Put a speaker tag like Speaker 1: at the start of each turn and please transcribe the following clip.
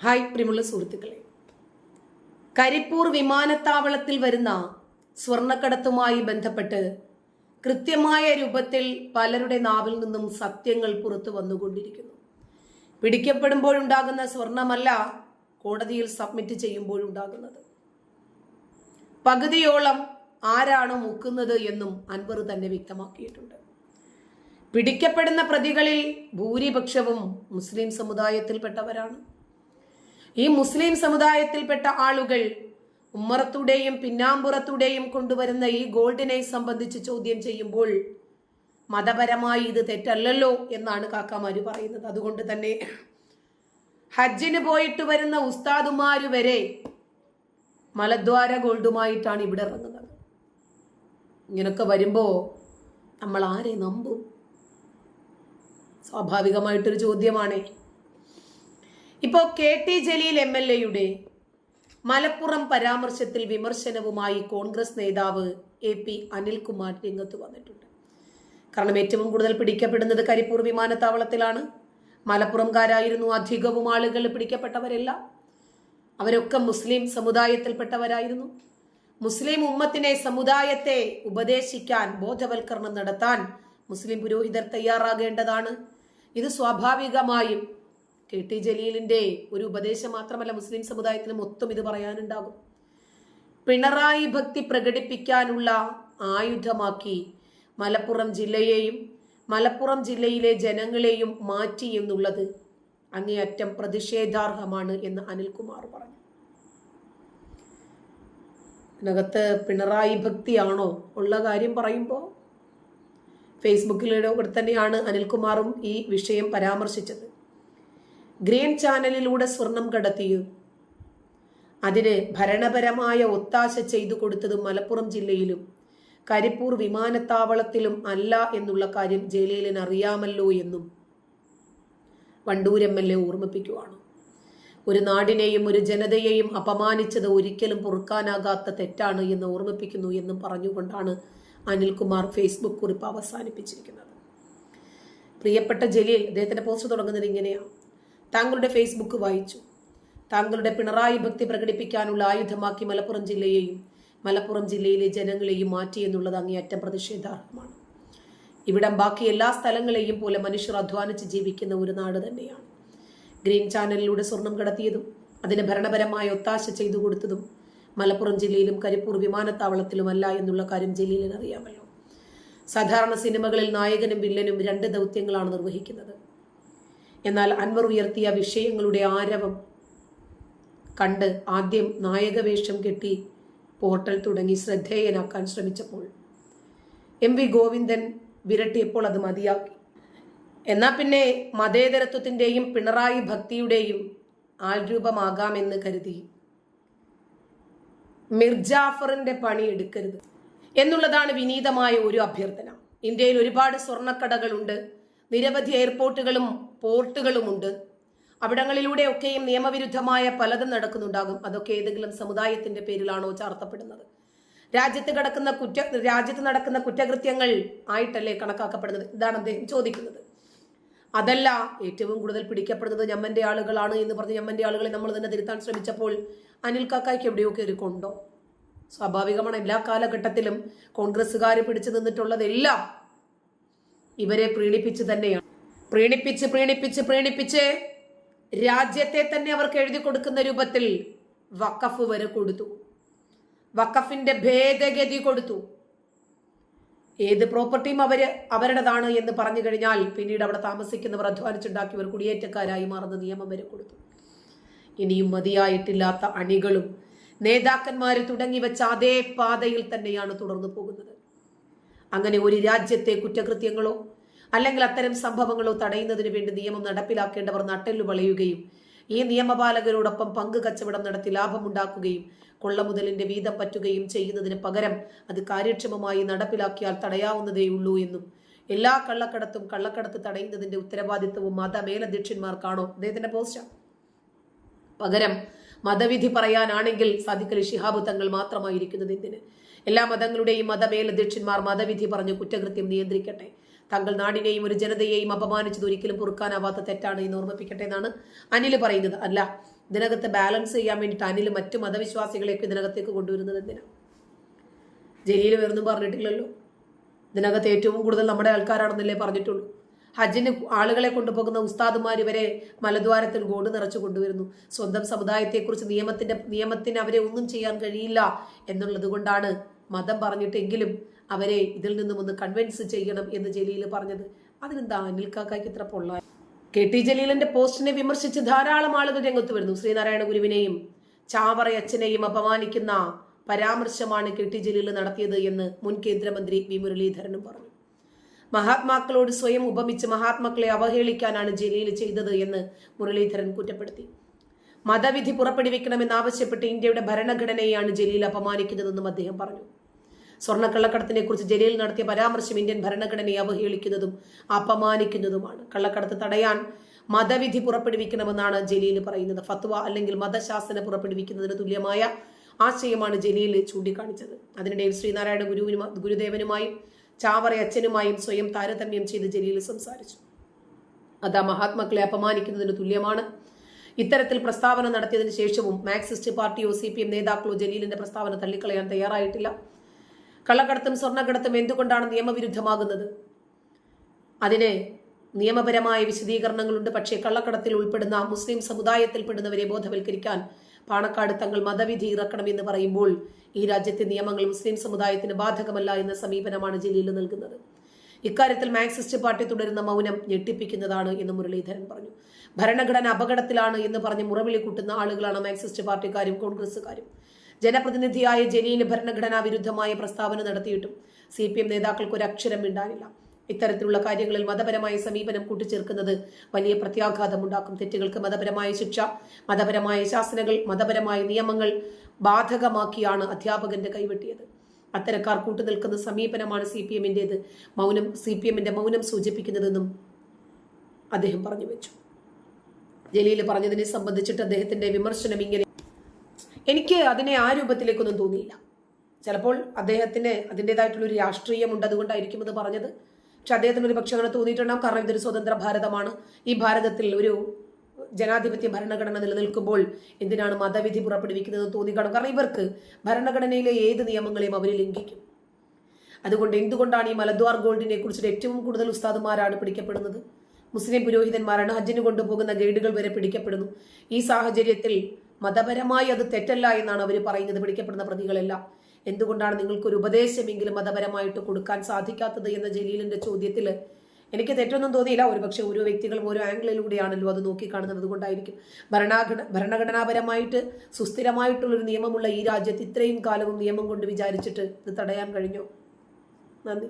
Speaker 1: Hi പ്രിയമുള്ള സുഹൃത്തുക്കളെ. കരിപ്പൂർ വിമാനത്താവളത്തിൽ വരുന്ന സ്വർണക്കടത്തുമായി ബന്ധപ്പെട്ട് കൃത്യമായ രൂപത്തിൽ പലരുടെ നാവിൽ നിന്നും സത്യങ്ങൾ പുറത്തു വന്നുകൊണ്ടിരിക്കുന്നു. പിടിക്കപ്പെടുമ്പോഴുണ്ടാകുന്ന സ്വർണമല്ല കോടതിയിൽ സബ്മിറ്റ് ചെയ്യുമ്പോഴുണ്ടാകുന്നത്. പകുതിയോളം ആരാണ് മുക്കുന്നത് എന്നും അൻവർ തന്നെ വ്യക്തമാക്കിയിട്ടുണ്ട്. പിടിക്കപ്പെടുന്ന പ്രതികളിൽ ഭൂരിപക്ഷവും മുസ്ലിം സമുദായത്തിൽപ്പെട്ടവരാണ്. ഈ മുസ്ലിം സമുദായത്തിൽപ്പെട്ട ആളുകൾ ഉമ്മറത്തുടെയും പിന്നാമ്പുറത്തുടെയും കൊണ്ടുവരുന്ന ഈ ഗോൾഡിനെ സംബന്ധിച്ച് ചോദ്യം ചെയ്യുമ്പോൾ മതപരമായി ഇത് തെറ്റല്ലല്ലോ എന്നാണ് കാക്കാമാര് പറയുന്നത്. അതുകൊണ്ട് തന്നെ ഹജ്ജിന് പോയിട്ട് വരുന്ന ഉസ്താദുമാര് വരെ മലദ്വാര ഗോൾഡുമായിട്ടാണ് ഇവിടെ ഇറങ്ങുന്നത്. ഇങ്ങനൊക്കെ വരുമ്പോ നമ്മൾ ആരെ നമ്പും? സ്വാഭാവികമായിട്ടൊരു ചോദ്യമാണേ. ഇപ്പോ K T Jaleel M L എയുടെ മലപ്പുറം പരാമർശത്തിൽ വിമർശനവുമായി കോൺഗ്രസ് നേതാവ് എ പി അനിൽകുമാർ രംഗത്ത് വന്നിട്ടുണ്ട്. കാരണം ഏറ്റവും കൂടുതൽ പിടിക്കപ്പെടുന്നത് കരിപ്പൂർ വിമാനത്താവളത്തിലാണ്. മലപ്പുറംകാരായിരുന്നു അധികവും ആളുകൾ പിടിക്കപ്പെട്ടവരല്ല. അവരൊക്കെ മുസ്ലിം സമുദായത്തിൽപ്പെട്ടവരായിരുന്നു. മുസ്ലിം ഉമ്മത്തിനെ സമുദായത്തെ ഉപദേശിക്കാൻ ബോധവൽക്കരണം നടത്താൻ മുസ്ലിം പുരോഹിതർ തയ്യാറാകേണ്ടതാണ്. ഇത് സ്വാഭാവികമായും കെ ടി ജലീലിന്റെ ഒരു ഉപദേശം മാത്രമല്ല മുസ്ലിം സമുദായത്തിന് മൊത്തം ഇത് പറയാനുണ്ടാകും. പിണറായി ഭക്തി പ്രകടിപ്പിക്കാനുള്ള ആയുധമാക്കി മലപ്പുറം ജില്ലയെയും മലപ്പുറം ജില്ലയിലെ ജനങ്ങളെയും മാറ്റി എന്നുള്ളത് അങ്ങേയറ്റം പ്രതിഷേധാർഹമാണ് എന്ന് അനിൽകുമാർ പറഞ്ഞു. ഇതിനകത്ത് പിണറായി ഭക്തിയാണോ ഉള്ള കാര്യം പറയുമ്പോൾ ഫേസ്ബുക്കിലൂടെ തന്നെയാണ് അനിൽകുമാറും ഈ വിഷയം പരാമർശിച്ചത്. ഗ്രീൻ ചാനലിലൂടെ സ്വർണം കടത്തിയു. അതിന് ഭരണപരമായ ഒത്താശ ചെയ്തു കൊടുത്തത് മലപ്പുറം ജില്ലയിലും. കരിപ്പൂർ വിമാനത്താവളത്തിലും അല്ല എന്നുള്ള കാര്യം ജലീലിന് അറിയാമല്ലോ എന്നും വണ്ടൂർ എം എൽ എ ഓർമ്മിപ്പിക്കുവാണ്. ഒരു നാടിനെയും ഒരു ജനതയെയും അപമാനിച്ചത് ഒരിക്കലും പൊറുക്കാനാകാത്ത തെറ്റാണ് എന്ന് ഓർമ്മിപ്പിക്കുന്നു എന്നും പറഞ്ഞുകൊണ്ടാണ് അനിൽകുമാർ ഫേസ്ബുക്ക് കുറിപ്പ് അവസാനിപ്പിച്ചിരിക്കുന്നത്. പ്രിയപ്പെട്ട ജലീൽ അദ്ദേഹത്തിന്റെ പോസ്റ്റ് തുടങ്ങുന്നത് ഇങ്ങനെയാണ്. താങ്കളുടെ ഫേസ്ബുക്ക് വായിച്ചു. താങ്കളുടെ പിണറായി ഭക്തി പ്രകടിപ്പിക്കാനുള്ള ആയുധമാക്കി മലപ്പുറം ജില്ലയെയും മലപ്പുറം ജില്ലയിലെ ജനങ്ങളെയും മാറ്റി എന്നുള്ളത് അങ്ങേയറ്റം പ്രതിഷേധാർഹമാണ്. ഇവിടം ബാക്കി എല്ലാ സ്ഥലങ്ങളെയും പോലെ മനുഷ്യർ അധ്വാനിച്ച് ജീവിക്കുന്ന ഒരു നാട് തന്നെയാണ്. ഗ്രീൻ ചാനലിലൂടെ സ്വർണം കടത്തിയതും അതിന് ഭരണപരമായ ഒത്താശ ചെയ്തു കൊടുത്തതും മലപ്പുറം ജില്ലയിലും കരിപ്പൂർ വിമാനത്താവളത്തിലുമല്ല എന്നുള്ള കാര്യം ജലീലിന് അറിയാമല്ലോ സാധാരണ സിനിമകളിൽ നായകനും വില്ലനും രണ്ട് ദൗത്യങ്ങളാണ് നിർവഹിക്കുന്നത്. എന്നാൽ അൻവർ ഉയർത്തിയ വിഷയങ്ങളുടെ ആരവം കണ്ട് ആദ്യം നായകവേഷം കെട്ടി പോർട്ടൽ തുടങ്ങി ശ്രദ്ധേയനാക്കാൻ ശ്രമിച്ചപ്പോൾ എം വി ഗോവിന്ദൻ വിരട്ടിയപ്പോൾ അത് മതിയാക്കി. എന്നാൽ പിന്നെ മതേതരത്വത്തിന്റെയും പിണറായി ഭക്തിയുടെയും ആൽരൂപമാകാമെന്ന് കരുതി. മിർജാഫറിന്റെ പണി എടുക്കരുത് എന്നുള്ളതാണ് വിനീതമായ ഒരു അഭ്യർത്ഥന. ഇന്ത്യയിൽ ഒരുപാട് സ്വർണക്കടകളുണ്ട്. നിരവധി എയർപോർട്ടുകളും പോർട്ടുകളുമുണ്ട്. അവിടങ്ങളിലൂടെയൊക്കെയും നിയമവിരുദ്ധമായ പലതും നടക്കുന്നുണ്ടാകും. അതൊക്കെ ഏതെങ്കിലും സമുദായത്തിന്റെ പേരിലാണോ ചാർത്തപ്പെടുന്നത്? രാജ്യത്ത് കിടക്കുന്ന കുറ്റ രാജ്യത്ത് നടക്കുന്ന കുറ്റകൃത്യങ്ങൾ ആയിട്ടല്ലേ കണക്കാക്കപ്പെടുന്നത്? ഇതാണ് അദ്ദേഹം ചോദിക്കുന്നത്. അതല്ല ഏറ്റവും കൂടുതൽ പിടിക്കപ്പെടുന്നത് ഞമ്മന്റെ ആളുകളാണ് എന്ന് പറഞ്ഞ് ഞമ്മന്റെ ആളുകളെ നമ്മൾ തന്നെ തിരുത്താൻ ശ്രമിച്ചപ്പോൾ അനിൽ കാക്കായ്ക്ക് എവിടെയോ കയറി കൊണ്ടോ. സ്വാഭാവികമാണ് എല്ലാ കാലഘട്ടത്തിലും കോൺഗ്രസ്സുകാർ പിടിച്ചു നിന്നിട്ടുള്ളതെല്ലാം ഇവരെ പ്രീണിപ്പിച്ച് തന്നെയാണ്. പ്രീണിപ്പിച്ച് പ്രീണിപ്പിച്ച് പ്രീണിപ്പിച്ച് രാജ്യത്തെ തന്നെ അവർക്ക് എഴുതി കൊടുക്കുന്ന രൂപത്തിൽ വക്കഫ് വരെ കൊടുത്തു. വക്കഫിന്റെ ഭേദഗതി കൊടുത്തു. ഏത് പ്രോപ്പർട്ടിയും അവർ അവരുടേതാണ് എന്ന് പറഞ്ഞു കഴിഞ്ഞാൽ പിന്നീട് അവിടെ താമസിക്കുന്നവർ അധ്വാനിച്ചുണ്ടാക്കിയവർ കുടിയേറ്റക്കാരായി മാറുന്ന നിയമം വരെ കൊടുത്തു. ഇനിയും മതിയായിട്ടില്ലാത്ത അണികളും നേതാക്കന്മാര് തുടങ്ങി വെച്ച അതേ പാതയിൽ തന്നെയാണ് തുടർന്നു പോകുന്നത്. അങ്ങനെ ഒരു രാജ്യത്തെ കുറ്റകൃത്യങ്ങളോ അല്ലെങ്കിൽ അത്തരം സംഭവങ്ങളോ തടയുന്നതിന് വേണ്ടി നിയമം നടപ്പിലാക്കേണ്ടവർ നട്ടെല്ലു വളയുകയും ഈ നിയമപാലകരോടൊപ്പം പങ്ക് കച്ചവടം നടത്തി ലാഭമുണ്ടാക്കുകയും കൊള്ളമുതലിന്റെ വീതം പറ്റുകയും ചെയ്യുന്നതിന് പകരം അത് കാര്യക്ഷമമായി നടപ്പിലാക്കിയാൽ തടയാവുന്നതേയുള്ളൂ എന്നും എല്ലാ കള്ളക്കടത്തും കള്ളക്കടത്ത് തടയുന്നതിന്റെ ഉത്തരവാദിത്വവും മത മേലധ്യക്ഷന്മാർക്കാണോ അദ്ദേഹത്തിന്റെ പോസ്റ്റാണ് പകരം മതവിധി പറയാനാണെങ്കിൽ സാദിഖലി ശിഹാബ് തങ്ങൾ മാത്രമായിരിക്കുന്നത് എന്തിന്? എല്ലാ മതങ്ങളുടെയും മതമേലധ്യക്ഷന്മാർ മതവിധി പറഞ്ഞ് കുറ്റകൃത്യം നിയന്ത്രിക്കട്ടെ. തങ്ങൾ നാടിനെയും ഒരു ജനതയെയും അപമാനിച്ചത് ഒരിക്കലും പൊറുക്കാനാവാത്ത തെറ്റാണ് എന്ന് ഓർമ്മിപ്പിക്കട്ടെ എന്നാണ് അനിൽ പറയുന്നത്. അല്ല ഇതിനകത്ത് ബാലൻസ് ചെയ്യാൻ വേണ്ടിയിട്ട് അനിൽ മറ്റു മതവിശ്വാസികളെയൊക്കെ ഇതിനകത്തേക്ക് കൊണ്ടുവരുന്നത് എന്തിനാണ് ജലീൽ വേറൊന്നും പറഞ്ഞിട്ടില്ലല്ലോ. ഇതിനകത്ത് ഏറ്റവും കൂടുതൽ നമ്മുടെ ആൾക്കാരാണെന്നല്ലേ പറഞ്ഞിട്ടുള്ളൂ. ഹജ്ജിന് ആളുകളെ കൊണ്ടുപോകുന്ന ഉസ്താദുമാർ വരെ മലദ്വാരത്തിൽ ഗോഡ് നിറച്ചു കൊണ്ടുവരുന്നു. സ്വന്തം സമുദായത്തെക്കുറിച്ച് നിയമത്തിന്റെ നിയമത്തിന് അവരെ ഒന്നും ചെയ്യാൻ കഴിയില്ല എന്നുള്ളത് കൊണ്ടാണ് മതം പറഞ്ഞിട്ടെങ്കിലും അവരെ ഇതിൽ നിന്നും ഒന്ന് കൺവിൻസ് ചെയ്യണം എന്ന് ജലീൽ പറഞ്ഞത്. അതിനെന്താ അനിൽ കാക്കായ്ക്ക് ഇത്ര പൊള്ള കെ ടി ജലീലിന്റെ പോസ്റ്റിനെ വിമർശിച്ച് ധാരാളം ആളുകൾ രംഗത്ത് വരുന്നു. ശ്രീനാരായണ ഗുരുവിനെയും ചാവറയച്ചനെയും അപമാനിക്കുന്ന പരാമർശമാണ് കെ ടി ജലീൽ നടത്തിയത് എന്ന് മുൻ കേന്ദ്രമന്ത്രി വി മുരളീധരനും പറഞ്ഞു. മഹാത്മാക്കളോട് സ്വയം ഉപമിച്ച് മഹാത്മാക്കളെ അവഹേളിക്കാനാണ് ജലീൽ ചെയ്തത് എന്ന് മുരളീധരൻ കുറ്റപ്പെടുത്തി. മതവിധി പുറപ്പെടുവിക്കണമെന്നാവശ്യപ്പെട്ട് ഇന്ത്യയുടെ ഭരണഘടനയെയാണ് ജലീൽ അപമാനിക്കുന്നതെന്നും അദ്ദേഹം പറഞ്ഞു. സ്വർണക്കള്ളക്കടത്തിനെ കുറിച്ച് ജലീൽ നടത്തിയ പരാമർശം ഇന്ത്യൻ ഭരണഘടനയെ അവഹേളിക്കുന്നതും അപമാനിക്കുന്നതുമാണ്. കള്ളക്കടത്ത് തടയാൻ മതവിധി പുറപ്പെടുവിക്കണമെന്നാണ് ജലീൽ പറയുന്നത്. ഫത്വ അല്ലെങ്കിൽ മതശാസന പുറപ്പെടുവിക്കുന്നതിന് തുല്യമായ ആശയമാണ് ജലീൽ ചൂണ്ടിക്കാണിച്ചത്. അതിനിടയിൽ ശ്രീനാരായണ ഗുരുവിനും ഗുരുദേവനുമായും ചാവറ അച്ഛനുമായും സ്വയം താരതമ്യം ചെയ്ത് ജലീൽ സംസാരിച്ചു. അത് ആ മഹാത്മാക്കളെ അപമാനിക്കുന്നതിന് തുല്യമാണ്. ഇത്തരത്തിൽ പ്രസ്താവന നടത്തിയതിനു ശേഷവും മാർക്സിസ്റ്റ് പാർട്ടിയോ സി പി എം നേതാക്കളോ ജലീലിന്റെ പ്രസ്താവന തള്ളിക്കളയാൻ തയ്യാറായിട്ടില്ല. കള്ളക്കടത്തും സ്വർണക്കടത്തും എന്തുകൊണ്ടാണ് നിയമവിരുദ്ധമാകുന്നത്? അതിന് നിയമപരമായ വിശദീകരണങ്ങളുണ്ട്. പക്ഷേ കള്ളക്കടത്തിൽ ഉൾപ്പെടുന്ന മുസ്ലിം സമുദായത്തിൽപ്പെടുന്നവരെ ബോധവൽക്കരിക്കാൻ പാണക്കാട് തങ്ങൾ മതവിധി ഇറക്കണമെന്ന് പറയുമ്പോൾ ഈ രാജ്യത്തെ നിയമങ്ങൾ മുസ്ലിം സമുദായത്തിന് ബാധകമല്ല എന്ന സമീപനമാണ് ജില്ലയിൽ നൽകുന്നത്. ഇക്കാര്യത്തിൽ മാർക്സിസ്റ്റ് പാർട്ടി തുടരുന്ന മൗനം ഞെട്ടിപ്പിക്കുന്നതാണ് എന്ന് മുരളീധരൻ പറഞ്ഞു. ഭരണഘടന അപകടത്തിലാണ് എന്ന് പറഞ്ഞ് മുറവിളി കൂട്ടുന്ന ആളുകളാണ് മാർക്സിസ്റ്റ് പാർട്ടിക്കാരും കോൺഗ്രസുകാരും ജനപ്രതിനിധിയായ ജലീൽ ഭരണഘടനാ വിരുദ്ധമായ പ്രസ്താവന നടത്തിയിട്ടും സി പി എം നേതാക്കൾക്ക് ഒരു അക്ഷരം മിണ്ടാനില്ല. ഇത്തരത്തിലുള്ള കാര്യങ്ങളിൽ മതപരമായ സമീപനം കൂട്ടിച്ചേർക്കുന്നത് വലിയ പ്രത്യാഘാതമുണ്ടാക്കും. തെറ്റുകൾക്ക് മതപരമായ ശിക്ഷ മതപരമായ ശാസനകൾ മതപരമായ നിയമങ്ങൾ ബാധകമാക്കിയാണ് അധ്യാപകന്റെ കൈവെട്ടിയത്. അത്തരക്കാർ കൂട്ടുനിൽക്കുന്ന സമീപനമാണ് സി പി എമ്മിന്റെത് മൗനം സി പി എമ്മിന്റെ മൗനം സൂചിപ്പിക്കുന്നതെന്നും അദ്ദേഹം പറഞ്ഞു വെച്ചു ജലീൽ പറഞ്ഞതിനെ സംബന്ധിച്ചിട്ട് അദ്ദേഹത്തിന്റെ വിമർശനം ഇങ്ങനെ. എനിക്ക് അതിനെ ആ രൂപത്തിലേക്കൊന്നും തോന്നിയില്ല. ചിലപ്പോൾ അദ്ദേഹത്തിന് അതിന്റെതായിട്ടുള്ളൊരു രാഷ്ട്രീയമുണ്ട് അതുകൊണ്ടായിരിക്കും അത് പറഞ്ഞത്. പക്ഷെ അദ്ദേഹത്തിന് ഒരു പക്ഷേ അങ്ങനെ തോന്നിയിട്ടുണ്ടാകും കാരണം ഇതൊരു സ്വതന്ത്ര ഭാരതമാണ്. ഈ ഭാരതത്തിൽ ഒരു ജനാധിപത്യ ഭരണഘടന നിലനിൽക്കുമ്പോൾ എന്തിനാണ് മതവിധി പുറപ്പെടുവിക്കുന്നതെന്ന് തോന്നിക്കാണും കാരണം ഇവർക്ക് ഭരണഘടനയിലെ ഏത് നിയമങ്ങളെയും അവർ ലംഘിക്കും. അതുകൊണ്ട് എന്തുകൊണ്ടാണ് ഈ മലദ്വാർ ഗോൾഡിനെ കുറിച്ചിട്ട് ഏറ്റവും കൂടുതൽ ഉസ്താദുമാരാണ് പിടിക്കപ്പെടുന്നത്? മുസ്ലിം പുരോഹിതന്മാരാണ് ഹജ്ജിന് കൊണ്ടുപോകുന്ന ഗൈഡുകൾ വരെ പിടിക്കപ്പെടുന്നു. ഈ സാഹചര്യത്തിൽ മതപരമായി അത് തെറ്റല്ല എന്നാണ് അവർ പറയുന്നത് പിടിക്കപ്പെടുന്ന പ്രതികളെല്ലാം. എന്തുകൊണ്ടാണ് നിങ്ങൾക്കൊരു ഉപദേശമെങ്കിലും മതപരമായിട്ട് കൊടുക്കാൻ സാധിക്കാത്തത് എന്ന ജലീലിന്റെ ചോദ്യത്തിൽ എനിക്ക് തെറ്റൊന്നും തോന്നിയില്ല. ഒരുപക്ഷെ ഓരോ വ്യക്തികളും ഓരോ ആംഗിളിലൂടെയാണല്ലോ അത് നോക്കിക്കാണുന്നത്. അതുകൊണ്ടായിരിക്കും ഭരണഘടന ഭരണഘടനാപരമായിട്ട് സുസ്ഥിരമായിട്ടുള്ളൊരു നിയമമുള്ള ഈ രാജ്യത്ത് ഇത്രയും കാലവും നിയമം കൊണ്ട് വിചാരിച്ചിട്ട് ഇത് തടയാൻ കഴിഞ്ഞു. നന്ദി.